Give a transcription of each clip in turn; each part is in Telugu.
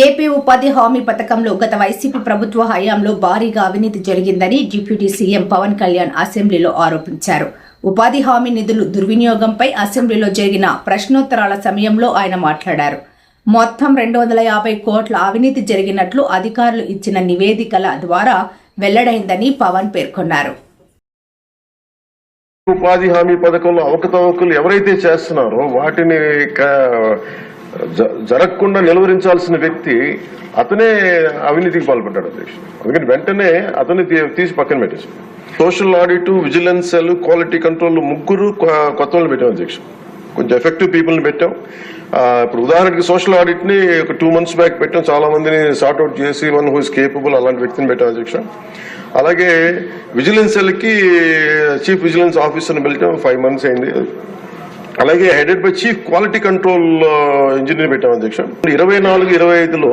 ఏపీ ఉపాధి హామీ పథకంలో గత వైసీపీ ప్రభుత్వ హయాంలో భారీగా అవినీతి జరిగిందని డిప్యూటీ సీఎం పవన్ కళ్యాణ్ అసెంబ్లీలో ఆరోపించారు. ఉపాధి హామీ నిధులు దుర్వినియోగంపై అసెంబ్లీలో జరిగిన ప్రశ్నోత్తరాల సమయంలో ఆయన మాట్లాడారు. మొత్తం రెండు వందల యాభై కోట్ల అవినీతి జరిగినట్లు అధికారులు ఇచ్చిన నివేదికల ద్వారా వెల్లడైందని పవన్ పేర్కొన్నారు. ఉపాధి హామీ పథకంలో అవకతవకలు ఎవరైతే చేస్తున్నారో వాటిని జరగకుండా నిలువరించాల్సిన వ్యక్తి అతనే అవినీతికి పాల్పడ్డాడు అధ్యక్ష అందుకని వెంటనే అతన్ని తీ- తీసి పక్కన పెట్టేసి social audit vigilance cell quality control ముగ్గురు కొ- కొత్త వాళ్ళు పెట్టాం అధ్యక్ష కొంచెం ఎఫెక్టివ్ పీపుల్ని పెట్టాం. ఇప్పుడు ఉదాహరణకి సోషల్ ఆడిట్ని ఒక టూ మంత్స్ బ్యాక్ పెట్టాం. చాలా మందిని సార్ట్అవుట్ చేసి వన్ హూ ఇస్ కేపబుల్ అలాంటి వ్యక్తిని పెట్టాం అధ్యక్ష అలాగే విజిలెన్స్ సెల్కి చీఫ్ విజిలెన్స్ ఆఫీసర్ని పెట్టాం ఫైవ్ మంత్స్ అయింది. అలాగే headed by chief quality control engineer పెట్టాం అధ్యక్ష. ఇరవై నాలుగు ఇరవై ఐదులో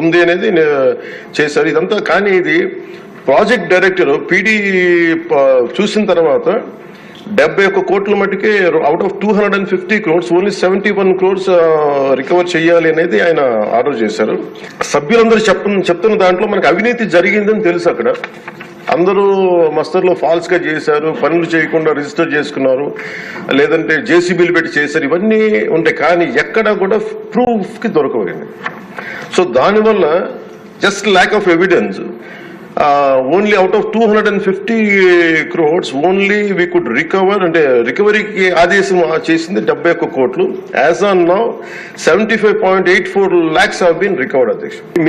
ఉంది అనేది చేశారు ఇదంతా. కానీ ఇది ప్రాజెక్ట్ డైరెక్టర్ పీడీ చూసిన తర్వాత డెబ్బై ఒక్క కోట్ల మటుకే out of two hundred and fifty crores only seventy one crores recover చేయాలి అనేది ఆయన ఆర్డర్ చేశారు. సభ్యులందరూ చెప్ప చెప్తున్న దాంట్లో మనకి అవినీతి జరిగిందని తెలుసు అక్కడ. అందరూ మస్తర్లో ఫాల్స్గా చేశారు పనులు చేయకుండా రిజిస్టర్ చేసుకున్నారు లేదంటే జేసీబీలు పెట్టి చేశారు ఇవన్నీ ఉంటాయి కానీ ఎక్కడ కూడా ప్రూఫ్కి దొరకవండి సో దానివల్ల just lack of evidence only out of two hundred and fifty crores only we could recover అంటే రికవరీకి ఆదేశం చేసింది డెబ్బై ఒక్క కోట్లు. As on now seventy five point eight four lakhs have been recovered అధ్యక్ష.